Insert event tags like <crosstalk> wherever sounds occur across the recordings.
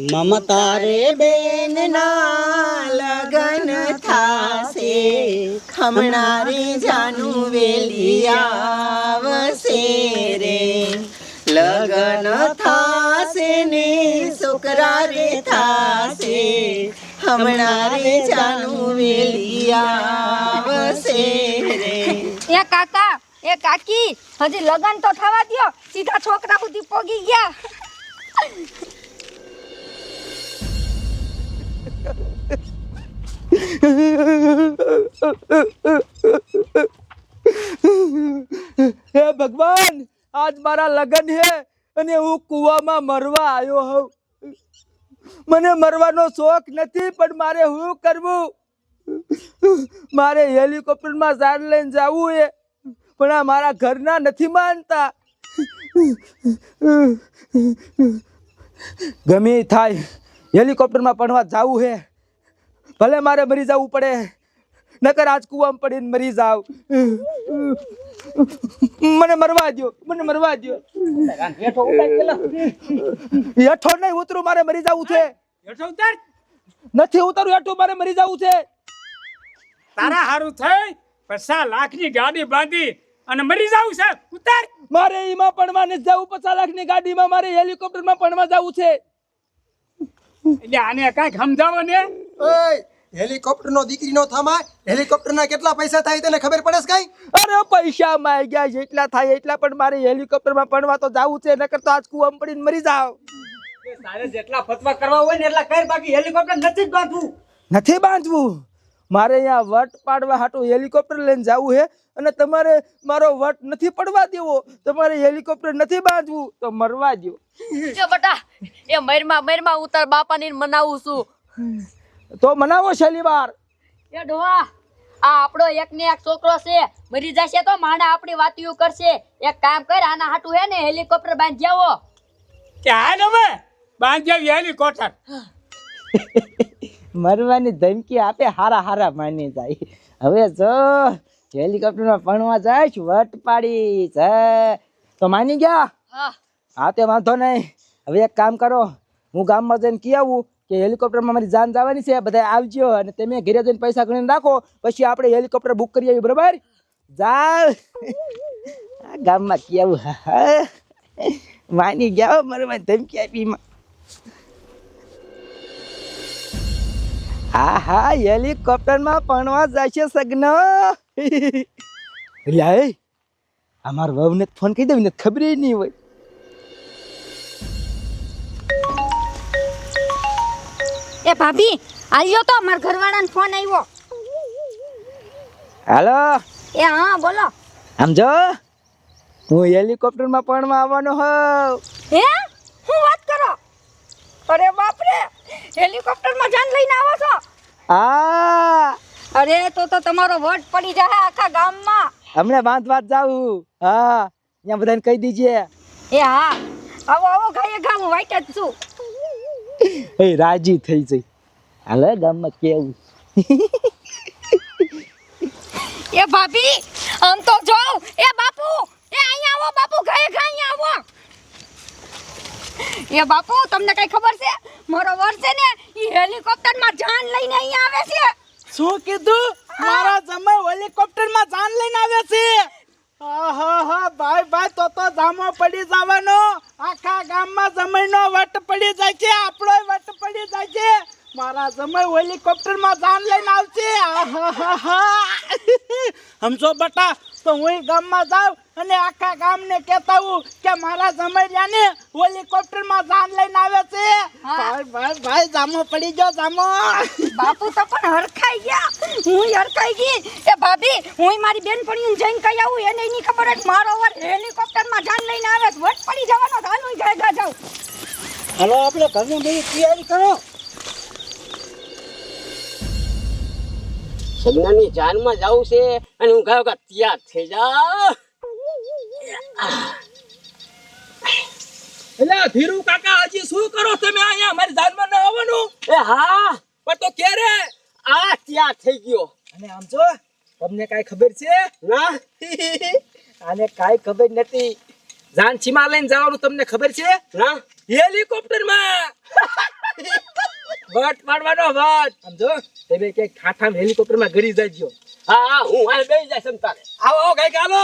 મમતા રે બેન ના લગન થાશે. ખમણારી જાનું વેલી આવશે રે. લગન થાશે ને છોકરા રે થાશે. હમણાં રે જાનું વેલી આવશે રે. એ કાકા, એ કાકી, હજી લગન તો થવા દ્યો. સીધા છોકરા સુધી પોગી ગયા. હે ભગવાન, આજ મારા લગન હે અને હું કૂવામાં મરવા આવ્યો હોઉં. મને મરવાનો શોખ નથી, પણ મારે શું કરવું? મારે હેલિકોપ્ટરમાં ઝાડ લઈને જવું હે, પણ આ મારા ઘરના નથી માનતા. ગમે થાય, હેલિકોપ્ટરમાં ભણવા જવું હે. ભલે મારે મરી જવું પડે નકર આજ કૂવામાં પડીને મરી જાવ. મને મરવા દ્યો મને મરવા દ્યો. હેઠો નહીં ઉતરું મારે મરી જવું છે. નથી ઉતરું હેઠું મારે મરી જવું છે. તારા હારું થઈ પચાસ લાખની ગાડી બાંધી અને મરી જાવ છે? ઉતાર. મારે એમાં પણવા નથી જવું પચાસ લાખની ગાડીમાં મારે હેલિકોપ્ટરમાં પણવા જવું છે. એટલે આને કાંઈક સમજાવો ને. હેલિકોપ્ટર નો દીકરી નો થામા હેલિકોપ્ટર ના કેટલા પૈસા થાય તને ખબર પડે છે કઈ? અરે પૈસા માં ગયા જેટલા થાય એટલા પણ મારે હેલિકોપ્ટરમાં પડવા તો જવું છે નકર તો આજ કૂવામાં પડીને મરી જાવ. તારે જેટલા ફતવા કરવા હોય ને એટલા કર બાકી હેલિકોપ્ટર નથી જ બાંધવું. નથી બાંધવું? મારે અહીંયા વટ પાડવા હાટું હેલિકોપ્ટર લઈને જવું છે અને તમારે મારો વટ નથી પડવા દેવો. તમારે હેલિકોપ્ટર નથી બાંધવું તો મરવા દો એ બટા એ મરમાં મરમાં હું તાર બાપાને મનાવું છું. તો મનાવો શનિવાર વાર. એ ડોહા આ આપણો એક ને એક છોકરો છે. મરી જશે તો માણા આપણી વાતીઓ કરશે. એક કામ કર આના હાટું હે ને હેલિકોપ્ટર બાંધી આવો કે હાલ હવે? બાંધી હેલિકોપ્ટર. <laughs> મરવાની ધમકી આપે હારા હારા માની જાય. હવે જો હેલિકોપ્ટરમાં ભણવા જાય વટ પાડી છે તો માની ગયા? હા. હા તે વાંધો નહીં. હવે એક કામ કરો હું ગામમાં જઈને કી આવું? કે હેલિકોપ્ટરમાં મારી જાન જવાની છે બધા આવજો અને તમે ઘરે જઈને પૈસા ગણીને રાખો, પછી આપણે હેલિકોપ્ટર બુક કરી આવીએ, બરાબર? આ ગામમાં કેવું. માની ગયા મારે ધમકી આપી હા હા, હેલિકોપ્ટરમાં ભણવા જશે સગ્ન. લ્યા એ અમાર વહુને ફોન કરી દઉં ને ખબર નહીં હોય. એ ભાભી આલ્યો તો મારા ઘરવાળાનો ફોન આવ્યો હાલો? એ હા બોલો. આમ જો હું હેલિકોપ્ટરમાં પણ આવવાનો હોઉં. હે? હું વાત કરો? અરે બાપ રે હેલિકોપ્ટરમાં જાન લઈને આવો છો? હા. અરે તો તો તમારો વટ પડી જાય આખા ગામમાં. હમણાં બાંધવા જ જાઉં. હા અહીંયા બધાને કહી દીજે. એ હા. આવો આવો ગાયે ગા હું વાઈટ જ છું. <laughs> એ રાજી થઈ જઈ. હાલે ગામમાં કેવું? <laughs> એ ભાભી આમ તો જો એ બાપુ એ અહીંયા આવો બાપુ ઘરે ગા અહીંયા આવો. <laughs> એ બાપુ તમને કઈ ખબર છે? મારો વર છે ને એ હેલિકોપ્ટરમાં જાન લઈને અહીંયા આવે છે. શું કીધું? મારા જમાઈ હેલિકોપ્ટરમાં જાન લઈને આવે છે? ભાઈ ભાઈ, તો તો જામો પડી જવાનો. આખા ગામમાં જમાઈનો વટ પડી જાય છે આપણો વટ પડી જાય છે. મારા જમાઈ હેલિકોપ્ટરમાં જાન લઈને આવશે. સમજો બટા તો હું ગામમાં જાઉં અને આખા ગામને કહેતા હું કે મારા જમાઈયાને હેલિકોપ્ટરમાં જાન લઈને આવે છે. ભાઈ ભાઈ ભાઈ જામો પડી ગયો જામો. બાપુ તો પણ હરખાઈ ગયા. હું હરખાઈ ગઈ. એ ભાભી હું મારી બેનપણીને જઈને કહી આવું? એને નહીં ખબર જ મારો વર હેલિકોપ્ટરમાં જાન લઈને આવે. વટ પડી જવાનો હાલ હું જાય જાઉં. હાલો આપણે ઘરની બધી તૈયારી કરો. સગનાની જાનમાં જવું છે અને હું કહ્યું કે તૈયાર થઈ જા. એટલે ધીરુ કાકા હજી શું કરો તમે અહીંયા? અમારી જાનમાં ન આવવાનું? એ હા પણ તો ક્યારે? આ તૈયાર થઈ ગયો. અને આમ જો તમને કાઈ ખબર છે? ના. <laughs> આને કાઈ ખબર નથી. જાન સીમા લઈને જવાનું તમને ખબર છે? ના. હેલિકોપ્ટરમાં <laughs> વટ પાડવાનો વટ સમજો? તમે કે ખાઠામ હેલિકોપ્ટરમાં ગરી જાજો. હા હા હું હાલ બેસી જાય સમ તારે. આવો આવો કઈ હાલો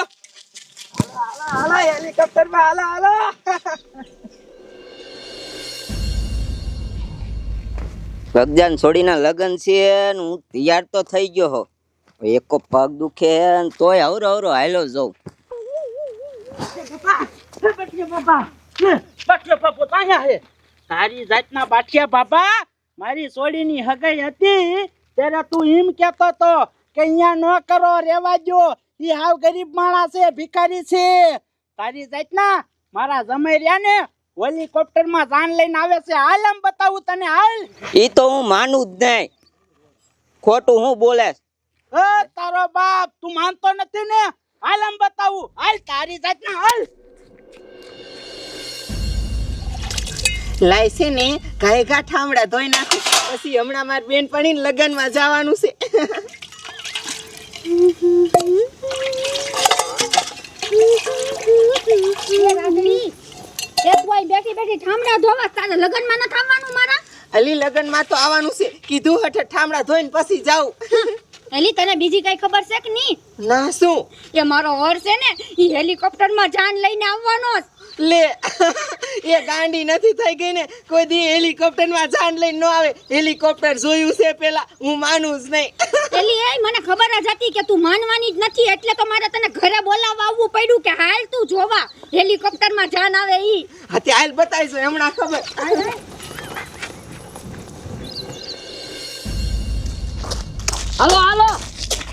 હાલો હેલિકોપ્ટરમાં હાલો હાલો. ભગજાન છોડીના લગ્ન છે ને હું તૈયાર તો થઈ ગયો હો. એકો પગ દુખે ને તોય હવરો હવરો હાલો જાઉં. બાટલો બાપુ અહીંયા હે. તારી જાતના બાઠિયા બાબા મારી સોડીની હગાઈ હતી ત્યારે તું એમ કહેતો તો કે અહીંયા ન કરો રેવા દો એ હાવ ગરીબ માણસ છે ભિખારી છે. તારી જાતના મારા જમાઈ રહ્યા ને હોલિકોપ્ટરમાં જાન લઈને આવે છે. હાલ એમ બતાવું તને હાલ. એ તો હું માનું જ નહીં. ખોટું હું બોલે તારો બાપ તું માનતો નથી ને? હાલ એમ બતાવું. હાલ તારી જાતના હાલ. લાય છે ને ઘાય ઘા ઠામડા ધોઈ નાખું. પછી હમણાં મારી બેનપણી લગ્નમાં જવાનું છે. બેઠી બેઠી ઠામડા ધોવા તારે. લગ્નમાં ન થામવાનું મારા? અલી લગ્નમાં તો આવવાનું છે. કીધું હઠ ઠામડા ધોઈને પછી જાઉં. હેલી તને બીજી કઈ ખબર છે કે નહીં? ના શું? એ મારો વર છે ને એ હેલિકોપ્ટરમાં જાન લઈને આવવાનો લે. એ ગાંડી નથી થઈ ગઈ ને કોઈ દી હેલિકોપ્ટરમાં જાન લઈને ન આવે. હેલિકોપ્ટર જોયું છે પેલા હું માનું જ નહીં. એલી એ મને ખબર જ હતી કે તું માનવાની જ નથી એટલે તો મારે તને ઘરે બોલાવવા આવવું પડ્યું કે હાલ તું જોવા. હેલિકોપ્ટરમાં જાન આવે ઈ. હા હાલ બતાવીશું હમણાં ખબર. હાલો હાલો.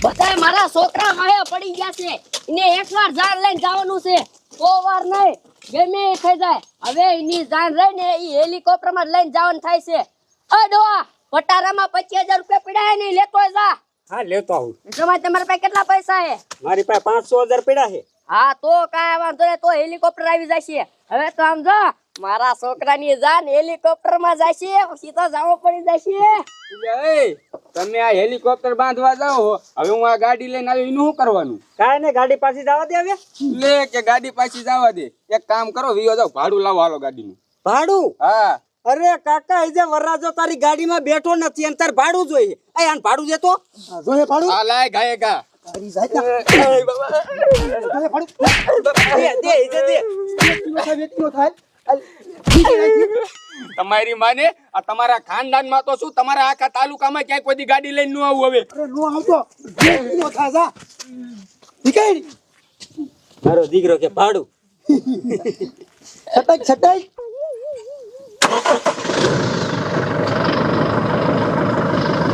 બધાય મારા છોકરા માયા પડી ગયા છે. ને એકવાર જાન લઈને જવાનું છે. સો વાર નહીં ગમે થઈ જાય. હવે એની જાન રહીને એ હેલિકોપ્ટરમાં લઈને જવાનું થાય છે. અ પટારામાં પચીસ હજાર રૂપિયા પડ્યા નહીં લેતો જા. હા લેતો આવું. તમારે તમારા પાસે કેટલા પૈસા છે? મારી પાસે પાંચસો હજાર પીડા છે. હા તો કાંઈ વાંધો નહીં તો હેલિકોપ્ટર આવી જશે. હવે તો આમ જો મારા છોકરાની જાન હેલિકોપ્ટરમાં જશે પછી તો જવો પડી જશે તમે આ હેલિકોપ્ટર બાંધવા જાઓ હવે હું આ ગાડી લઈને આવ્યો એનું શું કરવાનું કાંઈ ને ગાડી પાછી જવા દે હવે લે કે ગાડી પાછી જવા દે એક કામ કરો વિયો જાવ ભાડું લાવો હાલો ગાડીનું ભાડું હા અરે કાકા એ જે વરરાજો તારી ગાડીમાં બેઠો નથી અને તાર ભાડું જોઈએ આને ભાડું દેતો જોઈએ ભાડું આ લાય ગાય ગા તારી જાતના દે દે એ જે દે બે કિલો થાય તમારી માને આ તમારા ખાનદાનમાં તો શું તમારા આખા તાલુકામાં ક્યાંય કોઈ ગાડી લઈને ન આવું હવે? નો આવતો. બે કિલો નીકળ મારો દીકરો કે ભાડું. છટાઈ છટાઈ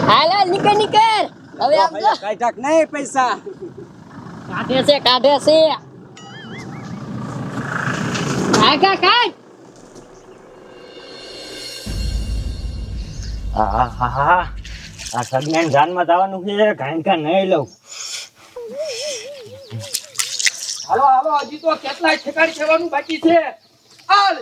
હાલ હાલ નીકળ નીકળ. હવે નહીં પૈસા. કાઢે છે કાઢે છે. કાકા કાઢ. હા હા હા. આ સગમેન જાનમાં જવાનું છે કાંઈ કાંઈ નહીં લઉં. હાલો હાલો હજી તો કેટલાય ઠેકાડી કહેવાનું બાકી છે. હાલ.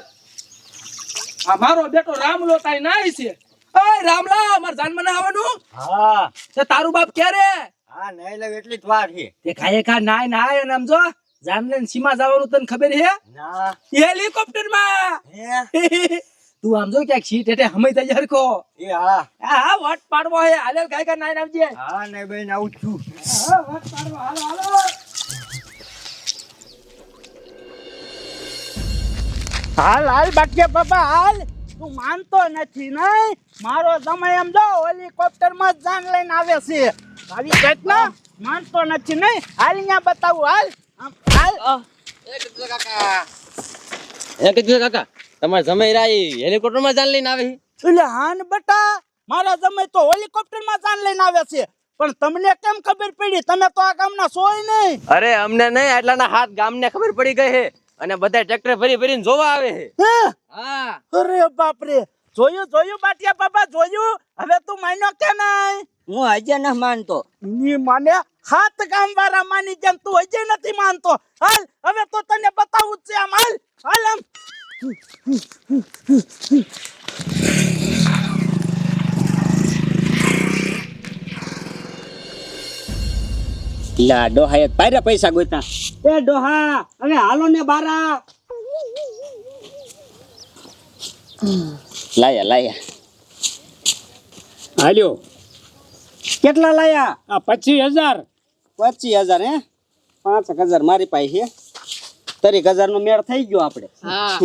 આ મારો બેટો રામલો તાઈ નાય છે. અય રામલા અમાર જાનમાં ના આવવાનું? હા. તે તારું બાપ ક્યારે? હા નહીં લઉં એટલી જ વાર છે. તે કાય કા નાય નાય અને આમ જો જામલેન સીમા જવાનું તને ખબર છે? ના. હેલિકોપ્ટરમાં હે? <laughs> તું આમ જો ક્યાંક સીટ એટલે હમઈ તઈ હરખો એ હા. હા વટ પાડવો હે. હાલે ગાય કા નાઈ આવજે હા ને બેન આવું છું. હા વટ પાડવો. હાલો હાલો. હાલ હાલ બાકી બાબા હાલ. તું માનતો નથી નહીં? મારો સમય એમ જો હેલિકોપ્ટરમાં જાન લઈને આવે છે. આવી કેટલા માનતો નથી નહીં? હાલ અહીંયા બતાવું હાલ. હાલ. એ કીધું કાકા. તમારે જમાઈ રાઈ હેલિકોપ્ટરમાં જાન લઈને આવે એટલે હાન બટા મારા જમાઈ તો હેલિકોપ્ટરમાં જાન લઈને આવે છે. પણ તમને કેમ ખબર પડી? તમે તો આ ગામના સોય નહીં. અરે અમને નહીં આટલાના હાથ ગામને ખબર પડી ગઈ છે. અને બધા ટ્રેક્ટર ભરી ભરીને જોવા આવે છે. હે? હા. અરે બાપ રે જોયું જોયું બાટિયા બાબા જોયું? હવે તું માન્યો કે નહીં? હું હજે ન માનતો. ની માને હાથ ગામ વાળા માની જેમ તું હજે નથી માનતો. હાલ હવે તો તને બતાવું છે આમ. હાલ હાલ આમ. લા ડોહાએ પાયરા પૈસા ગોતા એ ડોહા અને હાલો ને બારા. લાયા લાયા. હાલ્યો. કેટલા લાયા? આ પચીસ હજાર. પચીસ હજાર હે? પાંચ હજાર મારી પાસે છે. તરીક હજાર નો મેળ થઈ ગયો આપણે. હા.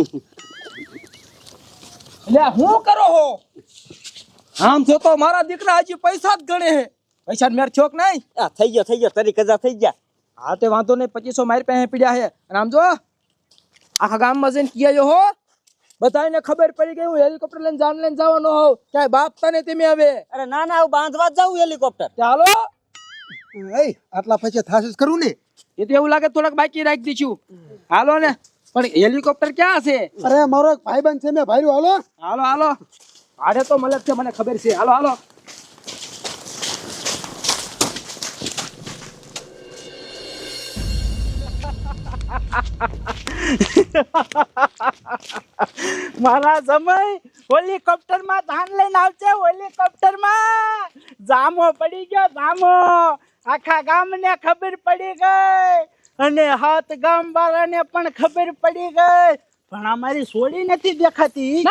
લે હું કરો હો? આમ જો તો મારા દીકરા હજી પૈસા જ ગણે હે. પૈસા મેર છોક નહીં? આ થઈ ગયો થઈ ગયો તરી કજા થઈ ગયા. હા તે વાંધો નહીં પચીસો મારી પાસે પીડ્યા હે. અને આમ જો આખા ગામમાં જઈને કિયા જો હો. બધાને ખબર પડી ગઈ હું હેલિકોપ્ટર લઈને જાન લઈને જવાનો હોઉં. ક્યાંય બાપ તને તમે હવે અરે ના ના હું બાંધવા જાઉં હેલિકોપ્ટર. ચાલો એ આટલા પૈસા થાશે કરું ને. એ તો એવું લાગે થોડાક બાકી રાખી દઈશું હાલો ને. પણ હેલિકોપ્ટર ક્યાં છે અરે મારો એક ભાઈબંધ છે મેં ભાઈ હાલો. હાલો હાલો. આડે તો મલક છે મને ખબર છે. હાલો હાલો. <laughs> મારા સમય હેલિકોપ્ટરમાં ધાન લઈને આવશે હેલિકોપ્ટરમાં જામો પડી ગયો જામો. આખા ગામને ખબર પડી ગઈ. અને હાથ ગામ વાળાને પણ ખબર પડી ગઈ. પણ અમારી સોડી નથી દેખાતી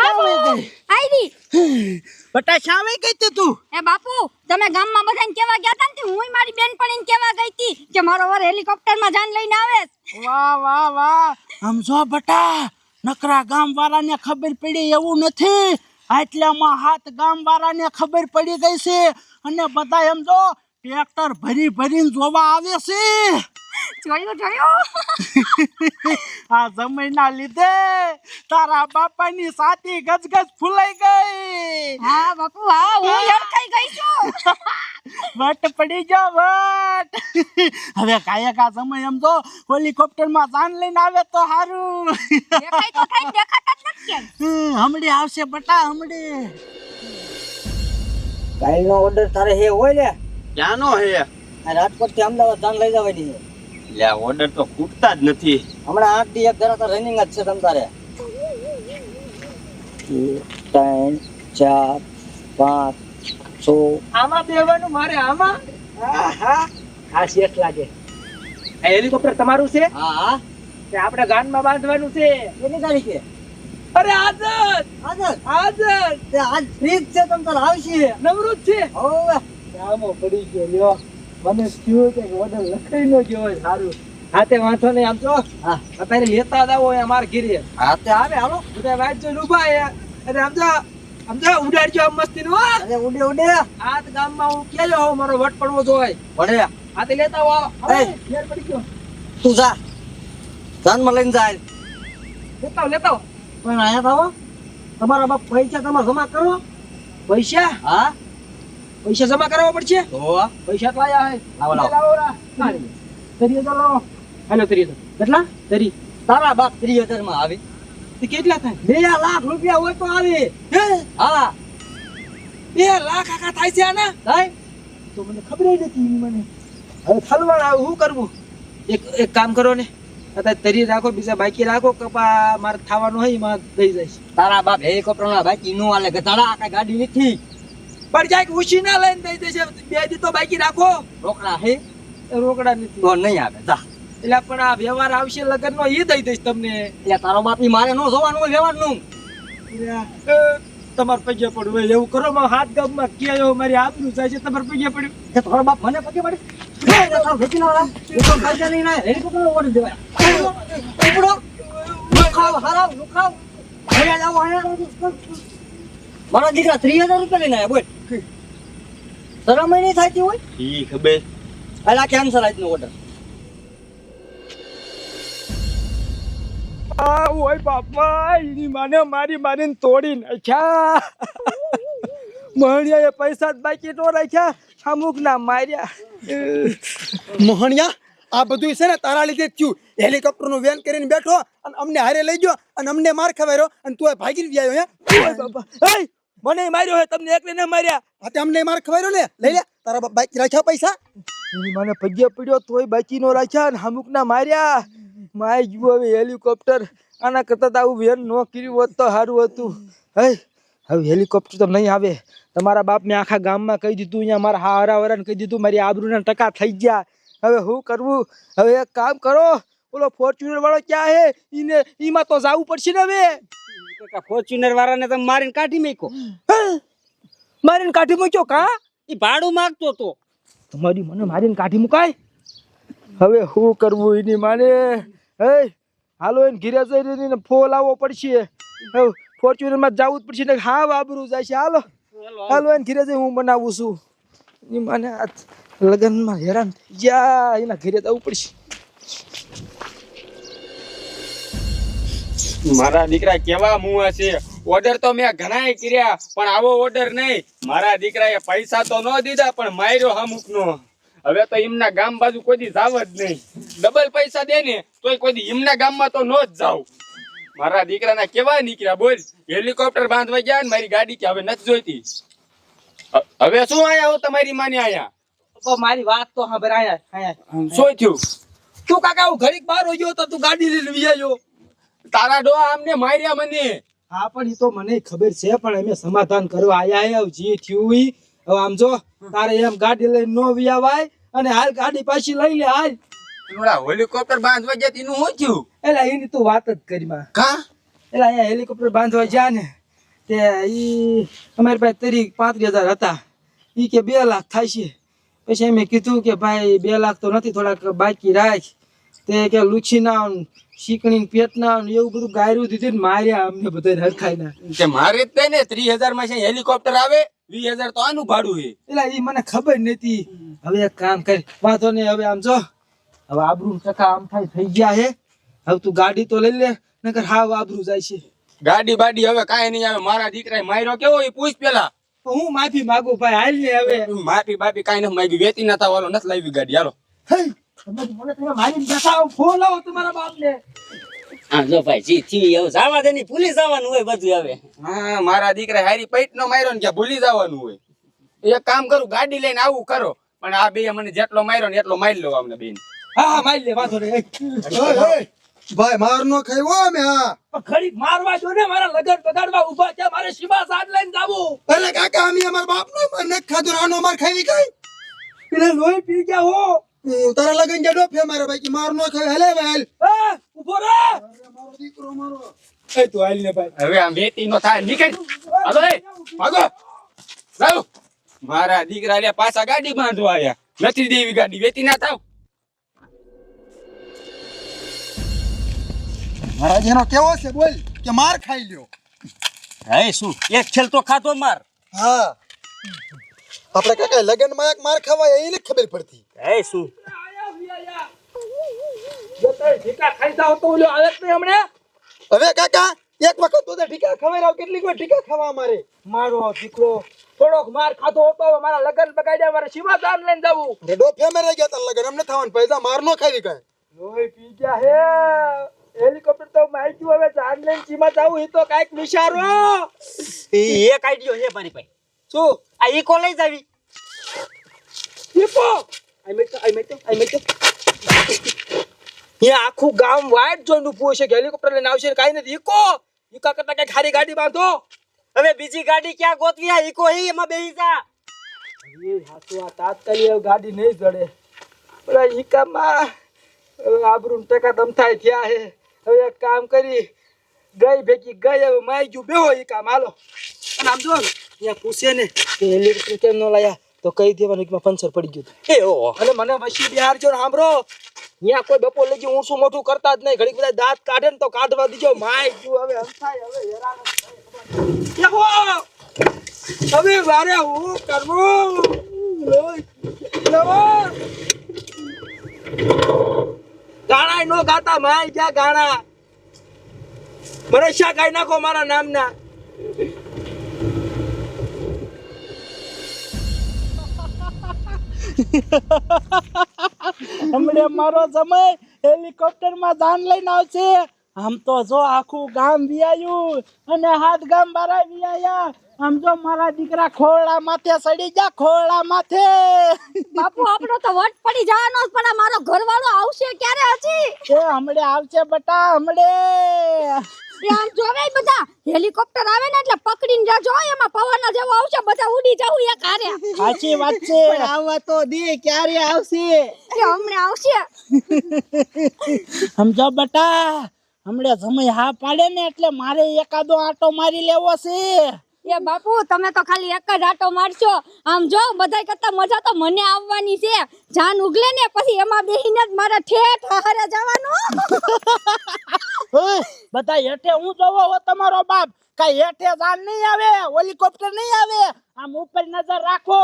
આઈડી બટા શા વહી ગઈ તે તું? એ બાપુ તમે ગામમાં બધાને કેવા ગયા હતા ને હું મારી મારી પણ કેવા ગઈ હતી કે મારો વર હેલિકોપ્ટરમાં જાન લઈને આવે. વાહ વાહ વાહ. સમજો બટા નકરા ગામ વાળાને ખબર પડી એવું નથી. આટલામાં હાથ ગામ વાળાને ખબર પડી ગઈ છે. અને બધા એમ જો ટ્રેક્ટર ભરી ભરીને જોવા આવે છે. જોયું જોયું? <laughs> આ જમીનના લીધે તારા બાપાની સાતી ગજગજ ફૂલાઈ ગઈ. હા બાપુ હા હું અટકાઈ ગઈ છું. <laughs> વટ પડી ગયો વટ. <laughs> હવે કાયકા સમય એમ તો હેલિકોપ્ટરમાં જાન લઈને આવે તો સારું દેખાય તો થાય દેખાતા જ નથી હમણે આવશે બટા હમણે કાલનો ઓર્ડર તારે હે હોય ને ક્યાંનો હે? રાજકોટથી અમદાવાદ જાન લઈ જવાની છે. લે ઓર્ડર તો ખૂટતા જ નથી. હમણાં આઠ દી એક જરા તો રનિંગ જ છે તમારે ત્રણ ચાર પાંચ છ. આમાં બેવાનું મારે આમાં? હા હા શેઠ લાગે. આ હેલિકોપ્ટર તમારું છે? હા. હા કે આપણે ગાનમાં બાંધવાનું છે? એની તારીખે? અરે આઝાદ આઝાદ આઝાદ. તે આજ ફ્રી છે તમ તો આવશે. નવરું છે. હોવે. કામો પડી ગયો લ્યો. મને થયું કે વડલ લખાઈ નો ગયો હોય સારું. હાથે વાંધો નહીં આમ તો હા. અત્યારે લેતા જ આવો અમાર ઘીરે. હાથે આવે હાલો. બધા વાંચજો ઊભા અને આમ તો આમ ઉડાડજો આમ મસ્તી નો અરે ઉડે ઉડે. આ તો ગામમાં હું કેજો જાઉં? મારો વટ પડવો જોઈએ વડે. આ તે લેતા આવો. હવે, ઘેર પડી ગયો. તું જા. જાનમાં લઈને જાય લેતા લેતા પણ આયા થાવો તમારા બાપ પૈસા તમારે જમા કરો. પૈસા? હા. પૈસા જમા કરાવવા પડશે? પૈસા તો આયા હે. લાવો, લાવો. લાવો રા. હા, તરી હજાર લાવો. હાલો તરી હજાર કેટલા? તરી. તારા બાપ ત્રી હજારમાં આવે. તે કેટલા થાય? બે લાખ રૂપિયા હોય તો આવે. હે? હા. બે લાખ આખા થાય છે આના? થાય? તો મને ખબર નથી મને. હવે થલવાડ આવે શું કરવું? એક એક કામ કરો ને. અત્યારે તરી રાખો બીજા બાકી રાખો કપા મારે થવાનું હોય એમાં દઈ જાય તારા બાપ હેલિકોપ્ટર બાકી નો હાલે તારા આખા ગાડી નથી. પણ ક્યાંક ઉછીના લઈને દઈ દેશે બે દી તો બાકી રાખો. રોકડા હે? રોકડા નથી. તો નહીં આવે જા. એટલે પણ આ વ્યવહાર આવશે લગન નો એ દઈ દઈશ તમને. એટલે તારો બાપી મારે નો જોવાનું હોય લેવાનું નું તમારે પગે પડવું હોય એવું કરો. માં હાથ ગામમાં ક્યાં મારી આબરૂ જાય છે તમારે પગે પડ્યું કે તારો બાપ મને પગે પડે? એ, એ. એ મારા દીકરા ત્રીસ હજાર રૂપિયા લઈને આવ્યા બોલ. શરમ ય નહીં થતી હોય? ઈ ખબર. અલા કેન્સલ આજનો ઓર્ડર આ ઓય બાપા એની માને મારી મારીને તોડી નાખ્યા. મહણિયાએ પૈસા જ બાકી તો રાખ્યા. અમુક ના માર્યા. મોહણિયા આ બધું છે ને તારા લીધે જ થયું. હેલિકોપ્ટરનું વેન કરીને બેઠો અને અમને હારે લઈ ગયો અને અમને માર ખવાયો અને તું ભાગી ગયા હે? બાપા મને માર્યો હે તમને એકને ના માર્યા. આ તે અમને માર ખવાયો ને લઈ લે. તારા બાકી રાખ્યા પૈસા? એની મને પગે પડ્યો તોય બાકી નો રાખ્યા ને હમુક ના માર્યા. માય જુઓ હવે હેલિકોપ્ટર. આના કરતા તો આવું વેન ન કર્યું હોત તો સારું હતું. હે? હવે હેલિકોપ્ટર તો નહીં આવે. તમારા બાપ મેં આખા ગામમાં કહી દીધું અહીંયા મારા હારા વરાને કહી દીધું મારી આબરૂના ટકા થઈ ગયા. હવે શું કરવું? હવે એક કામ કરો. ઓલો ફોર્ચ્યુનર વાળો ક્યાં હે? ઈને ઈમાં તો જાવું પડશે ને હવે. ફોર્ચ્યુનર વાળાને તમે મારીને કાઢી મૂક્યો. મારીને કાઢી મૂક્યો કા? એ ભાડું માંગતો તો. તમારી મને મારીને કાઢી મુકાય? હવે શું કરવું એની માને? હે? હાલો એને ઘીરે જઈને ફોલ આવવો પડશે. ફોર્ચ્યુનરમાં જવું જ પડશે ને હા વાબરું જાય છે. હાલો. હાલો એને ઘીરે જઈ હું બનાવું છું. એની માને લગ્નમાં હેરાન થઈ ગયા. એના ઘીરે જવું પડશે. મારા દીકરા કેવા મુવા છે ઓર્ડર તો મેં ઘણાય કર્યા પણ આવો ઓર્ડર નહીં. મારા દીકરાએ પૈસા તો ન દીધા પણ માર્યો હમુકનો હવે તો એમના ગામ બાજુ કોઈ દી જાવ જ નહીં. ડબલ પૈસા દે ને તોય કોઈ દી એમના ગામમાં તો ન જ જાવ. મારા દીકરાના કેવા નીકળ્યા બોલ. હેલિકોપ્ટર બાંધવા ગયા ને મારી ગાડી કે હવે નથી જોઈતી. હવે શું આયા હો તમારી માને આયા? તો મારી વાત તો આયા શું થયું? તું કાકા હું ઘડીક બહાર હોય ગયો તો તું ગાડી લઈને વી આવ્યો તારા ડોહા અમને માર્યા મને. હા પણ એ તો મને ખબર છે પણ અમે સમાધાન કરવા આયા હે જે થયું ઈ. હવે આમ જો તારે એમ ગાડી લઈને નો વિયાવાય અને હાલ ગાડી પાછી લઈ લે હાલ. ઓલા હેલિકોપ્ટર બાંધવા જતી નું હું થયું? એલા એની તું વાત જ કરી માં. કા? એલા અહીંયા હેલિકોપ્ટર બાંધવા જા ને તે ઈ અમારી પાસે તરી પાંત્રીસ હજાર હતા. ઈ કે બે લાખ થાય છે. પછી એમે કીધું કે ભાઈ બે લાખ તો નથી થોડાક બાકી રાખ. તે કે લુછીના શીકણી પેટના એવું બધું ગાયરું દીધું ને માર્યા અમને બધા હરખાઈ ના કે મારે જ ને ત્રીસ હજારમાં હેલિકોપ્ટર આવે વીસ હજાર તો આનું ભાડું છે. એટલે એ મને ખબર નથી હવે એક કામ કરી વાંધો નહીં હવે આમ જો. હવે આબરૂ ટકા આમ થાય થઈ ગયા હે. હવે તું ગાડી તો લઈ લે નકર હાવ આબરૂ જાય છે. ગાડી બાડી હવે કાંઈ નહીં આવે મારા દીકરાએ માર્યો કેવો એ પૂછ પેલા. તો હું માફી માંગુ ભાઈ હાલ ને હવે. માફી બાપી કાંઈ નથી માગી વેતી નતા વાલો નથી લાવી ગાડી હાલો. હે, તમે મને તમે મારીને બેઠા ફોન લાવો તમારા બાપને. હા જો ભાઈ જી થી એવું જવા દે ની પોલીસ હોય બધું હવે. હા મારા દીકરા હારી પૈટ નો માર્યો ને કે ભૂલી જવાનું હોય. એક કામ કરું ગાડી લઈને આવું કરો પણ આ બે મને જેટલો માર્યો ને એટલો મારી લો અમને બેન. હા હા મારી લે વાંધો નહીં. ઓય, ઓય. ભાઈ માર નો ખાઈ હો અમે હા. ખરી મારવા જો ને મારા લગન બગાડવા ઊભા છે મારે સીમા સાથ લઈને જાવું. અરે કાકા અમે અમાર બાપ નો ન ખાધું રાનો માર ખાવી ગઈ? એટલે લોહી પી ગયા હું. તારા લગન જે ડોફે મારે બાકી માર નો હાલે ઊભો રે મારો દીકરો મારો એ તું હાલ ને ભાઈ. હવે આમ વેતી નો થાય નીકળ. હાલો એ ભાગો. મારા દીકરા લે પાછા ગાડી બાંધવા આયા. નથી દેવી ગાડી વેતી ના થાવ. મારા જેનો કેવો છે બોલ કે માર ખાઈ લ્યો. હે શું? એક ખેલ તો ખાતો માર. હા. આપણે કાકા લગનમાં એક માર ખાવા એને ખબર પડતી. હે શું? હવે કાકા એક વખત તો ઠીકા ખબર કેટલીક વાર ઠીકા ખાવા મારે. મારો દીકરો થોડોક માર ખાધો હતો મારા લગન બગાડ્યા મારે સીમા લઈને જાવું. અરે ડોફે મેરે ગયા તા લગન અમને થવાનું પૈસા માર નો ખાવી કાય લોહી પી ગયા હે. હેલિકોપ્ટર તો માહિતી હવે જાન લઈને સીમા જાવું એ તો કાંઈક વિચારો. એક આઈડિયો હે મારી પાસે. શું? આ ઈકો લઈ જાવી. આખું ગામ વાઈટ જોઈને ઉભું હશે. હેલિકોપ્ટર લઈને આવશે કઈ નથી. ઈકો! ઈકા કરતા કઈ ખારી ગાડી બાંધો. હવે બીજી ગાડી ક્યાં ગોતવી? આ ઈકો હે, એમાં બેહી જા. હાથું તાત્કાલિક ગાડી નહીં જડે. પેલા ઈકામાં આબરૂ ટકા દમ થયા હે. હવે એક કામ કરી. ગઈ ભેગી ગઈ, હવે માઈ ગયું. બેહો ઈકામ. હાલો. અને આમ જો ને પૂછે ને હેલિકોપ્ટર કેમ ન લાયા? તો કહી દેવાનું કે પંચર પડી ગયું એ ઓ અને મને વસી બિહાર જો સાંભળો અહીંયા કોઈ બપોર લઈ હું શું મોટું કરતા જ નહીં. ઘડીક બધા દાંત કાઢે ને તો કાઢવા દીજો. માય ગયું હવે હંસાય હવે હેરાન! હવે વારે હું કરવું? ગાણા નો ગાતા, માય ક્યાં ગાણા. મને શા ગાઈ નાખો મારા નામના? <laughs> હમણે મારો સમય હેલિકોપ્ટરમાં જાન લઈને આવશે. આમ તો જો આખું ગામ વિયાયું અને હાથ ગામ બારા વિયાયા. આમ જો મારા દીકરા ખોળા માથે સડી જા ખોળા માથે. બાપુ આપણો તો વટ પડી જવાનો પણ મારો ઘરવાળો આવશે ક્યારે હજી? એ હમણે આવશે બટા હમણે. એ આમ જોવે બધા. હેલિકોપ્ટર આવે ને એટલે પકડીને જાજો એમાં પવન જેવો આવશે બધા ઉડી જવું એક હારે. સાચી વાત છે. આવવા તો દે ક્યારે આવશે? કે હમણે આવશે. સમજો બટા હમણે સમય હા પાડે ને એટલે મારે એકાદો આટો મારી લેવો છે. એ બાપુ તમે તો ખાલી એક જ આટો મારશો. આમ જો બધાય કરતા મજા તો મને આવવાની છે. જાન ઉગલે ને પછી એમાં બેહીને જ મારે ઠેઠ હારે જવાનું. <laughs> ઓય, બધા હું જોવો તમારો બાપ? કઈ હેઠે જાન નહીં આવે હેલિકોપ્ટર નહીં આવે. આમ ઉપર નજર રાખો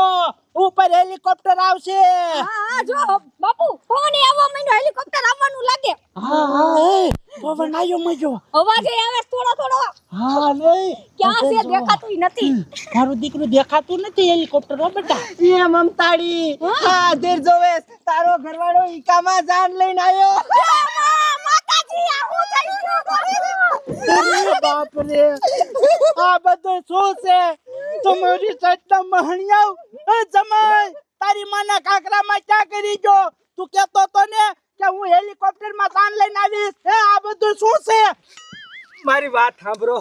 ઉપર હેલિકોપ્ટર આવશે. હા હા જો બાપુ પવન આવવા માંડ્યો? હેલિકોપ્ટર આવવાનું લાગે. હા હા એ પવન આવ્યો મજો અવાજ આવે થોડો થોડો. હા નહીં ક્યાં છે? દેખાતું નથી. મારું દીકરું દેખાતું નથી હેલિકોપ્ટર હો બેટા. એ મમતાડી હા. દેર જોવે તારો ઘરવાળો ઈકામાં જાન લઈને આવ્યો. આ બધું શું છે? તમારી સત્તા મહણિયાઓ એ જમાઈ? તારી માના કાકરામાં ક્યાં કરી ગયો? તું કેતો તો કે હું હેલિકોપ્ટરમાં લઈને આવીશ. આ બધું શું છે? મારી વાત સાંભળો.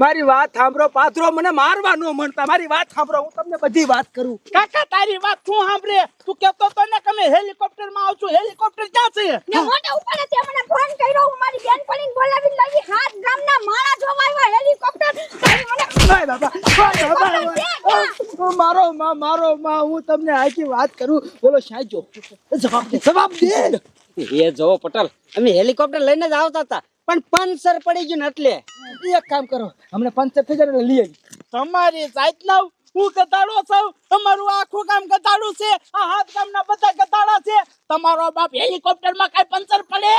મારી વાત સાંભળો પાથરો મને મારવા ન મળતા મારી વાત સાંભળો હું તમને બધી વાત કરું. કાકા તારી વાત શું સાંભળે? તું કેતો તો ને કે મેં હેલિકોપ્ટરમાં આવશું. હેલિકોપ્ટર ક્યાં છે? ને મોઢે ઉપર તે મને ફોન કર્યો. હું મારી બેનપણીને બોલાવી લાવી. હાથ ગામના માળા જોવા આવ્યા. હેલિકોપ્ટર. તારી મને ઓય બાબા બાબા. મારો માં મારો માં હું તમને આખી વાત કરું. બોલો સાજો જવાબ દે જવાબ દે. એ જો પટેલ. અમે હેલિકોપ્ટર લઈને જ આવતા હતા. પણ પંચર પડી ગયું ને એટલે એક કામ કરો હમણાં પંચર થઈ જાય લઈ આવી. તમારી જાતના હું ગધાડો છું, તમારું આખું કામ ગધાડું છે, આ હાથ કામના બધા ગધાડા છે. તમારો બાપ હેલિકોપ્ટરમાં કઈ પંચર પડે?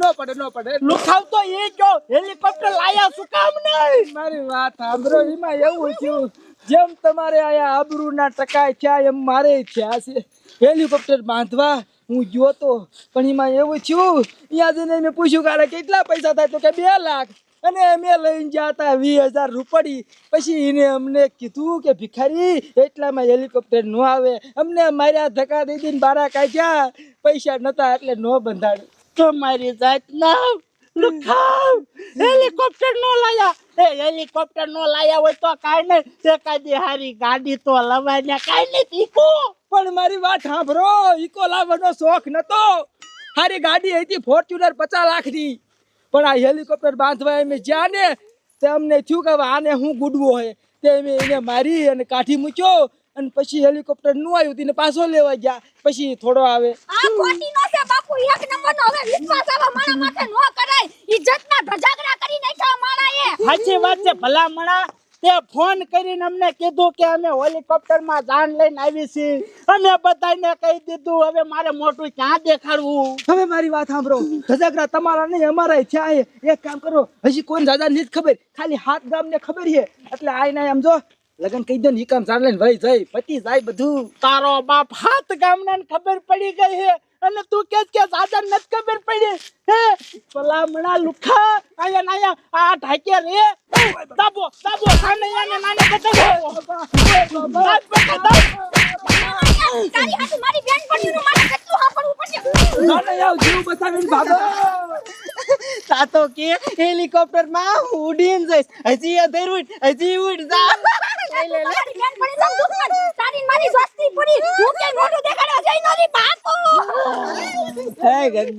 નો પડે નો પડે. લુખાવ તો એ જો હેલિકોપ્ટર લાયા શું કામ નહીં? મારી વાત સાંભળો, એમાં એવું થયું, જેમ તમારે આયા આબરૂના ટકાય થયા, એમ મારે થયા છે. હેલિકોપ્ટર બાંધવા હું ગયો તો, પણ એમાં એવું થયું અહીંયા જઈને મેં પૂછ્યું કે કેટલા પૈસા થાય? તો કે બે લાખ. અને અમે લઈને ગયા વીસ હજાર રૂપડી પછી એને અમને કીધું કે, ભિખારી, એટલામાં હેલિકોપ્ટર ન આવે. અમને માર્યા ધક્કા દઈ દઈને બારા કાઢ્યા. પૈસા નતા, એટલે ન બંધાડ્યું. તમારી જાતના લુખાવ. હેલિકોપ્ટર નો લાયા. એ હેલિકોપ્ટર નો લાયા હોય તો કાંઈ નહીં. એકાદી હારી ગાડી તો લવાય કાંઈ નહીં. તીકો પણ મારી વાત સાંભળો ઈકો લાવવાનો શોખ નતો. હારી ગાડી હતી ફોર્ચ્યુનર પચાસ લાખની. પણ આ હેલિકોપ્ટર બાંધવા એમ જ્યાં ને તે અમને થયું કે આને હું ગુડવો હોય. તે અમે એને મારી અને કાઢી મૂક્યો અને પછી હેલિકોપ્ટરનું આવ્યું તેને પાછો લેવા ગયા. પછી થોડો આવે. આ ખોટી નો છે બાપુ એક નંબરનો હવે વિશ્વાસ આવા માણા માથે નો કરાય. ઇજ્જતના ધજાગરા કરી નાખ્યા માણાએ. સાચી વાત છે ભલામણા તે ફોન કરીને અમને કીધું કે અમે હોલિકોપ્ટરમાં જાન લઈને આવી છીએ. અમે બધાને કહી દીધું હવે મારે મોટું ક્યાં દેખાડવું? હવે મારી વાત સાંભળો. ધજાગરા તમારા નહીં અમારા છે. એક કામ કરો હજી કોઈ દાદા નથી ખબર. ખાલી હાથ ગામ ને ખબર છે. એટલે આઈને ના સમજો લગન કહી દો ને એ કામ જાણ લઈને વહી જાય પતિ જાય બધું. તારો બાપ હાથ ગામના ખબર પડી ગઈ હે અને તું કે કે દાદા નત ખબર પડી. હે? ભલામણા લુખા. આયા નાયા આ ઢાકે રે. દાબો દાબો. સામે આને નાને બતાવો. દાબ બતાવો. તારી હાથ મારી બેન મારે નું સાંભળવું પડશે નાને આવ જીવ બતાવીને ભાગો તા તો કે હેલિકોપ્ટરમાં ઉડીને જઈશ. હજી અધેર ઉડ હજી ઉડ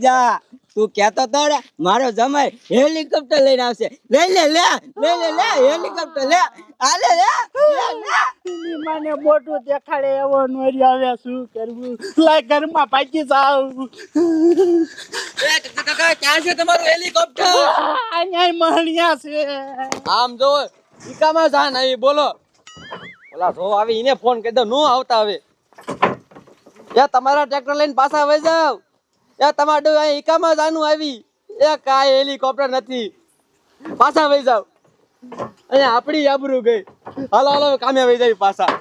જા. તું કહેતો તો ને મારો જમાઈ હેલિકોપ્ટર લઈને આવશે. લઈ લે લે લઈ લે લે હેલિકોપ્ટર લે. આલે લે. મને લે. મોટું દેખાડે એવો નોરી આવે શું કરવું? લાય ઘરમાં પાકી જાવ ક્યાં છે તમારું હેલિકોપ્ટર? અહીંયા મહણિયા છે. આમ જો ઈકામાં જા નહીં બોલો. ઓલા જો આવી એને ફોન કરી દો નો આવતા હવે. એ તમારા ટ્રેક્ટર લઈને પાછા આવી જાવ એ તમારું અહીં ઈકામાં જાનું આવી. એ કાંઈ હેલિકોપ્ટર નથી. પાછા વહી જાવ અહીંયા આપડી આબરૂ ગઈ. હાલો હાલો કામે વહી જાય પાછા.